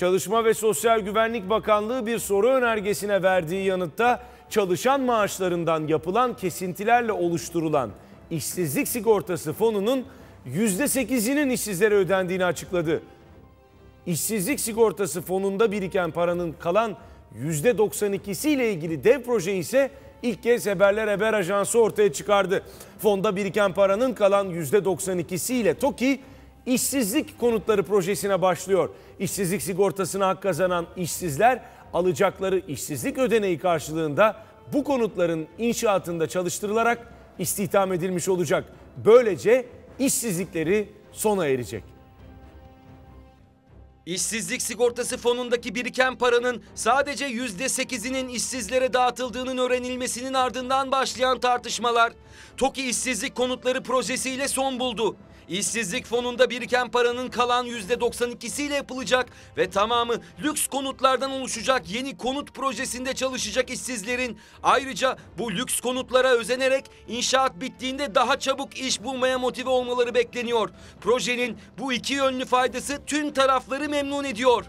Çalışma ve Sosyal Güvenlik Bakanlığı bir soru önergesine verdiği yanıtta çalışan maaşlarından yapılan kesintilerle oluşturulan işsizlik sigortası fonunun %8'inin işsizlere ödendiğini açıkladı. İşsizlik sigortası fonunda biriken paranın kalan %92'si ile ilgili dev proje ise ilk kez Haberler Haber Ajansı ortaya çıkardı. Fonda biriken paranın kalan %92'si ile TOKİ işsizlik konutları projesine başlıyor. İşsizlik sigortasına hak kazanan işsizler alacakları işsizlik ödeneği karşılığında bu konutların inşaatında çalıştırılarak istihdam edilmiş olacak. Böylece işsizlikleri sona erecek. İşsizlik sigortası fonundaki biriken paranın sadece yüzde sekizinin işsizlere dağıtıldığının öğrenilmesinin ardından başlayan tartışmalar TOKİ işsizlik konutları projesiyle son buldu. İşsizlik fonunda biriken paranın kalan yüzde 92'siyle yapılacak ve tamamı lüks konutlardan oluşacak yeni konut projesinde çalışacak işsizlerin ayrıca bu lüks konutlara özenerek inşaat bittiğinde daha çabuk iş bulmaya motive olmaları bekleniyor. Projenin bu iki yönlü faydası tüm tarafları memnun ediyor.